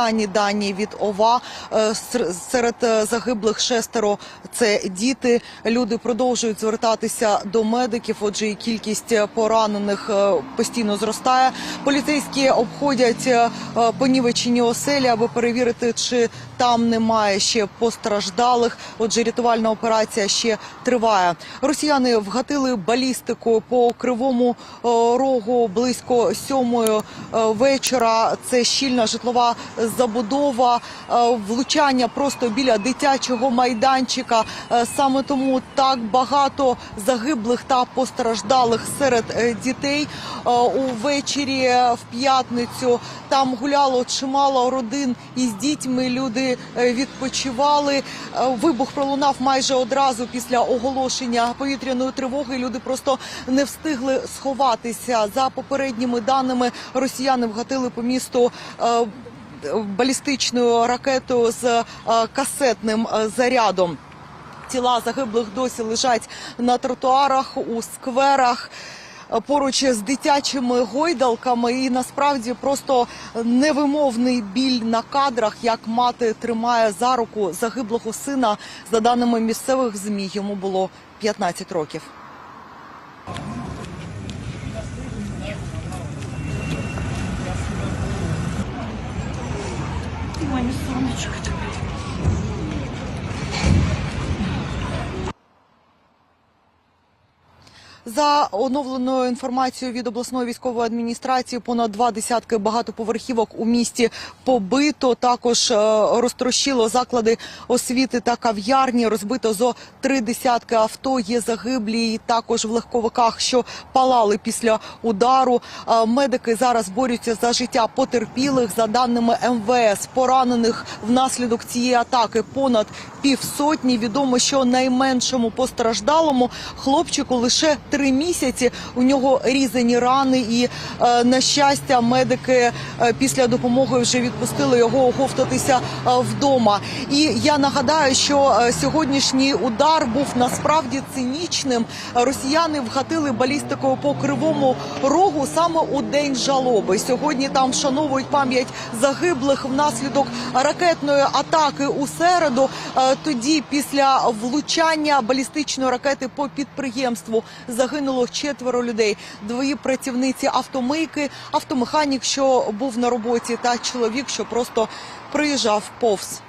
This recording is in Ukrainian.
останні дані від ОВА е, серед е, загиблих шестеро це діти. Люди продовжують звертатися до медиків. Отже, і кількість е, поранених постійно зростає. Поліцейські обходять понівечені оселі, аби перевірити, чи там немає ще постраждалих. Отже, рятувальна операція ще триває. Росіяни вгатили балістику по кривому рогу близько сьомої вечора. Це щільна житлова забудова, е, влучання просто біля дитячого майданчика. Е, Саме тому так багато загиблих та постраждалих серед е, дітей. Увечері в п'ятницю там гуляло чимало родин із дітьми. Люди відпочивали. Вибух пролунав майже одразу після оголошення повітряної тривоги. Люди просто не встигли сховатися. За попередніми даними, росіяни вгатили по місту. Балістичною ракетою з е, касетним е, зарядом. Тіла загиблих досі лежать на тротуарах у скверах. е, Поруч з дитячими гойдалками, і насправді просто невимовний біль на кадрах, як мати тримає за руку загиблого сина. За даними місцевих змі, йому було 15 років. Mayıs sonu çıktık. За оновленою інформацією від обласної військової адміністрації, понад два десятки багатоповерхівок у місті побито. Також е, розтрощило заклади освіти та кав'ярні. Розбито зо три десятки авто. Є загиблі також в легковиках, що палали після удару. Е, Медики зараз борються за життя потерпілих. За даними МВС, поранених внаслідок цієї атаки понад півсотні. Відомо, що найменшому постраждалому хлопчику лише три місяці. У нього різані рани, і е, на щастя, медики е, після допомоги вже відпустили його оговтатися е, вдома. І я нагадаю, що сьогоднішній удар був насправді цинічним. Росіяни вгатили балістикою по кривому рогу саме у день жалоби. Сьогодні там вшановують пам'ять загиблих внаслідок ракетної атаки у середу. Тоді, після влучання балістичної ракети по підприємству, загинуло четверо людей. двоє працівниці автомийки, автомеханік, що був на роботі, та чоловік, що просто приїжджав повз.